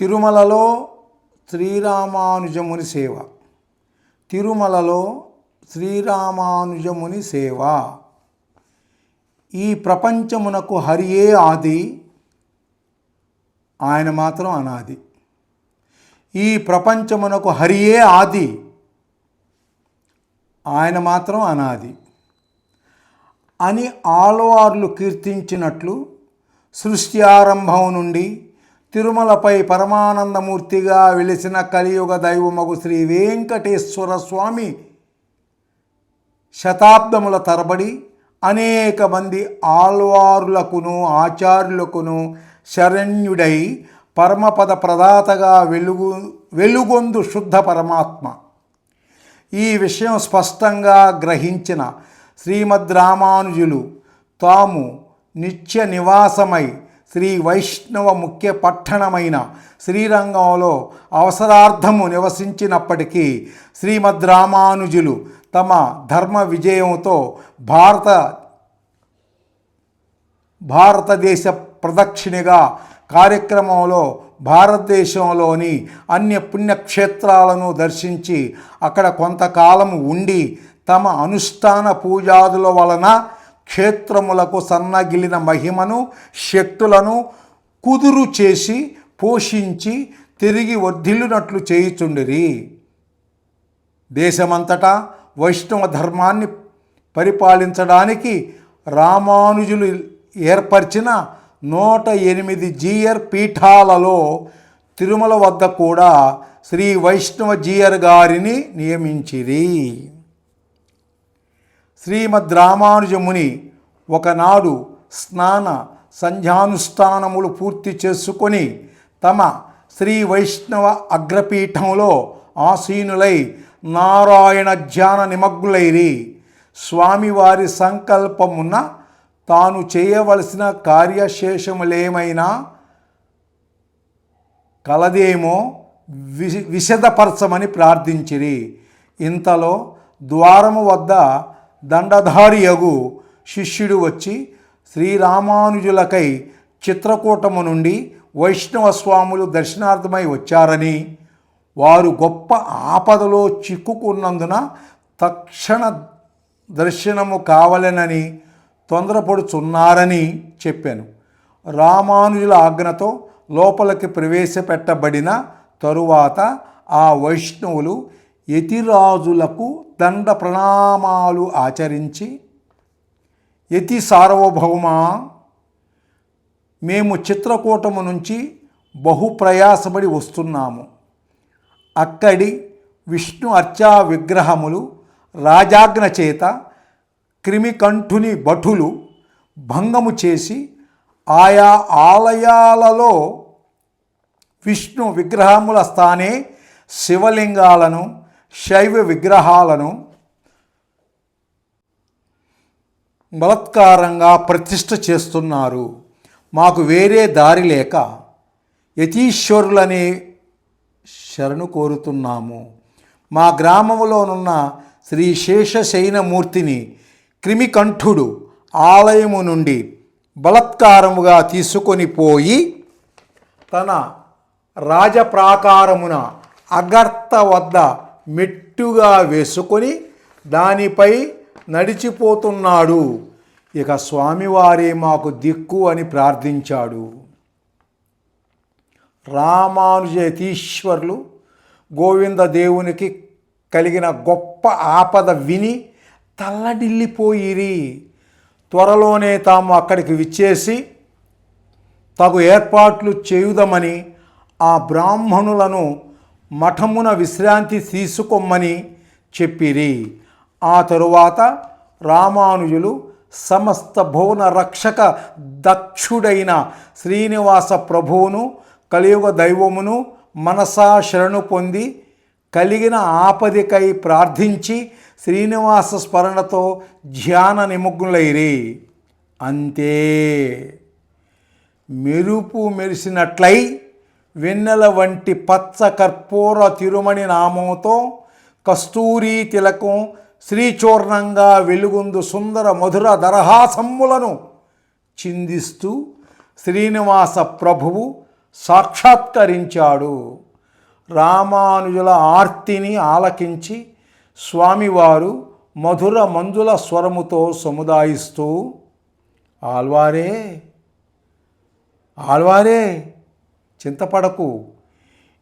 తిరుమలలో శ్రీరామానుజముని సేవ. తిరుమలలో శ్రీరామానుజముని సేవ. ఈ ప్రపంచమునకు హరియే ఆది ఆయన మాత్రం అనాది. ఈ ప్రపంచమునకు హరియే ఆది ఆయన మాత్రం అనాది. అని ఆళ్వార్లు కీర్తించినట్లు సృష్టి ఆరంభం నుండి తిరుమలపై పరమానందమూర్తిగా వెలిసిన కలియుగ దైవమగు శ్రీ వెంకటేశ్వర స్వామి శతాబ్దముల తరబడి అనేక మంది ఆళ్వారులకును ఆచార్యులకును శరణ్యుడై పరమపద ప్రదాతగా వెలుగు వెలుగొందు శుద్ధ పరమాత్మ. ఈ విషయం స్పష్టంగా గ్రహించిన శ్రీమద్ రామానుజులు తాము నిత్య నివాసమై శ్రీ వైష్ణవ ముఖ్య పట్టణమైన శ్రీరంగంలో అవసరార్థము నివసించినప్పటికీ శ్రీమద్ రామానుజులు తమ ధర్మ విజయంతో భారత భారతదేశ ప్రదక్షిణగా కార్యక్రమంలో భారతదేశంలోని అన్య పుణ్యక్షేత్రాలను దర్శించి అక్కడ కొంతకాలం ఉండి తమ అనుష్ఠాన పూజాదుల వలన క్షేత్రములకు సన్నగిలిన మహిమను శక్తులను కుదురు చేసి పోషించి తిరిగి వర్ధిల్లునట్లు చేయుచుండిరి. దేశమంతటా వైష్ణవ ధర్మాన్ని పరిపాలించడానికి రామానుజులు ఏర్పరిచిన నూట ఎనిమిది జీయర్ పీఠాలలో తిరుమల వద్ద కూడా శ్రీ వైష్ణవ జీయర్ గారిని నియమించిరి. శ్రీమద్ రామానుజముని ఒకనాడు స్నాన సంధ్యానుష్ఠానములు పూర్తి చేసుకొని తమ శ్రీ వైష్ణవ అగ్రపీఠంలో ఆసీనులై నారాయణ ధ్యాన నిమగ్గులైరి స్వామివారి సంకల్పమున్న తాను చేయవలసిన కార్యశేషములేమైనా కలదేమో విశ విశదపరచమని ప్రార్థించిరి. ఇంతలో ద్వారము వద్ద దండధారియగు శిష్యుడు వచ్చి శ్రీరామానుజులకై చిత్రకూటము నుండి వైష్ణవ స్వాములు దర్శనార్థమై వచ్చారని వారు గొప్ప ఆపదలో చిక్కుకున్నందున తక్షణ దర్శనము కావలెనని తొందరపడుచున్నారని చెప్పాను. రామానుజుల ఆజ్ఞతో లోపలికి ప్రవేశపెట్టబడిన తరువాత ఆ వైష్ణవులు యతిరాజులకు దండ ప్రణామాలు ఆచరించి యతి సార్వభౌమ మేము చిత్రకూటము నుంచి బహు ప్రయాసపడి వస్తున్నాము. అక్కడి విష్ణు అర్చా విగ్రహములు రాజాజ్ఞ చేత క్రిమికంఠుని భటులు భంగము చేసి ఆయా ఆలయాలలో విష్ణు విగ్రహముల స్థానే శివలింగాలను శైవ విగ్రహాలను బలత్కారంగా ప్రతిష్ఠ చేస్తున్నారు. మాకు వేరే దారి లేక యతీశ్వరులనే శరణు కోరుతున్నాము. మా గ్రామంలోనున్న శ్రీ శేషశయనమూర్తిని క్రిమికంఠుడు ఆలయము నుండి బలత్కారముగా తీసుకొని పోయి తన రాజప్రాకారమున అగర్త వద్ద మెట్టుగా వేసుకొని దానిపై నడిచిపోతున్నాడు. ఇక స్వామివారే మాకు దిక్కు అని ప్రార్థించాడు. రామానుజతీశ్వర్లు గోవింద దేవునికి కలిగిన గొప్ప ఆపద విని తల్లడిల్లిపోయిరి. త్వరలోనే తాము అక్కడికి విచ్చేసి తగు ఏర్పాట్లు చేయుదమని ఆ బ్రాహ్మణులను మఠమున విశ్రాంతి తీసుకొమ్మని చెప్పిరి. ఆ తరువాత రామానుజులు సమస్త భువన రక్షక దక్షుడైన శ్రీనివాస ప్రభువును కలియుగ దైవమును మనసా శరణు పొంది కలిగిన ఆపదికై ప్రార్థించి శ్రీనివాస స్మరణతో ధ్యాన నిమగ్నులైరి. అంతే. మెరుపు మెరిసినట్లై వెన్నెల వంటి పచ్చ కర్పూర తిరుమణి నామంతో కస్తూరి తిలకం శ్రీచూర్ణంగా వెలుగుందు సుందర మధుర దరహాసమ్ములను చిందిస్తూ శ్రీనివాస ప్రభువు సాక్షాత్కరించాడు. రామానుజుల ఆర్తిని ఆలకించి స్వామివారు మధుర మంజుల స్వరముతో సముదాయిస్తూ ఆల్వారే ఆల్వారే చింతపడకు.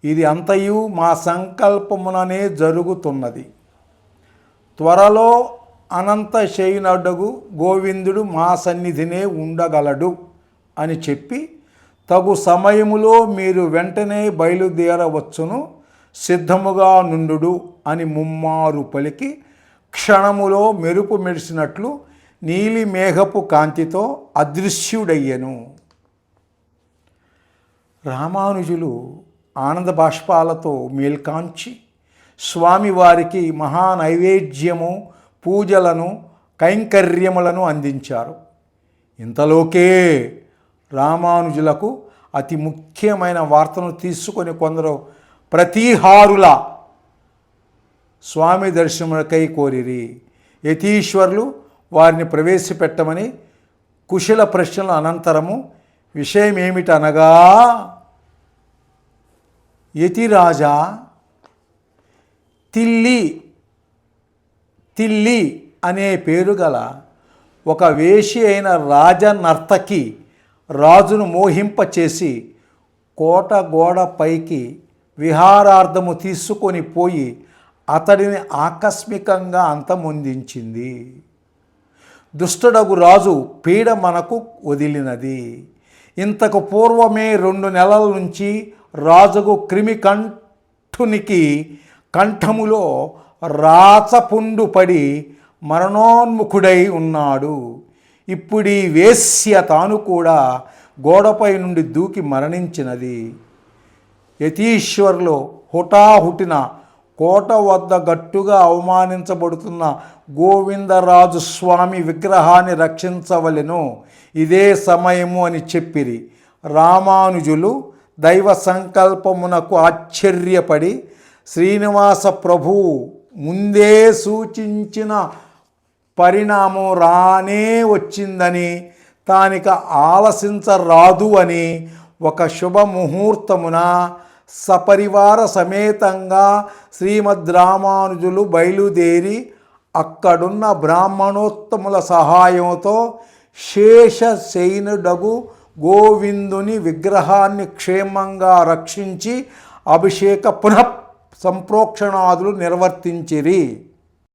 ఇది అంతయు మా సంకల్పముననే జరుగుతున్నది. త్వరలో అనంత శయనుడగు గోవిందుడు మా సన్నిధినే ఉండగలడు అని చెప్పి తగు సమయములో మీరు వెంటనే బయలుదేరవచ్చును సిద్ధముగా నుండు అని ముమ్మారు పలికి క్షణములో మెరుపు మెరిసినట్లు నీలి మేఘపు కాంతితో అదృశ్యుడయ్యను. రామానుజులు ఆనంద బాష్పాలతో మేల్కాంచి స్వామివారికి మహానైవేద్యము పూజలను కైంకర్యములను అందించారు. ఇంతలోకే రామానుజులకు అతి ముఖ్యమైన వార్తను తీసుకొని కొందరు ప్రతిహారుల స్వామి దర్శనములకై కోరిరి. యతీశ్వరులు వారిని ప్రవేశపెట్టమని కుశల ప్రశ్నల అనంతరము విషయం ఏమిటనగా యతిరాజా తిల్లి తిల్లి అనే పేరు గల ఒక వేషి అయిన రాజనర్తకి రాజును మోహింపచేసి కోట గోడ పైకి విహారార్థము తీసుకొని పోయి అతడిని ఆకస్మికంగా అంతమొందించింది. దుష్టడగు రాజు పీడ మనకు వదిలినది. ఇంతకు పూర్వమే రెండు నెలల నుంచి రాజుకు క్రిమి కంఠునికి కంఠములో రాచపుండు పడి మరణోన్ముఖుడై ఉన్నాడు. ఇప్పుడు ఈ వేశ్య తాను కూడా గోడపై నుండి దూకి మరణించినది. యతీశ్వర్లో హుటాహుటిన కోట వద్ద గట్టుగా అవమానించబడుతున్న గోవిందరాజు స్వామి విగ్రహాన్ని రక్షించవలెను. ఇదే సమయము అని చెప్పిరి. రామానుజులు దైవ సంకల్పమునకు ఆశ్చర్యపడి శ్రీనివాస ప్రభువు ముందే సూచించిన పరిణామం రానే వచ్చిందని తానిక ఆలసించరాదు అని ఒక శుభముహూర్తమున సపరివార సమేతంగా శ్రీమద్ రామానుజులు బయలుదేరి అక్కడున్న బ్రాహ్మణోత్తముల సహాయంతో శేషశైనుడగు గోవిందుని విగ్రహాన్ని క్షేమంగా రక్షించి అభిషేక పునః సంప్రోక్షణాదులు నిర్వర్తించిరి.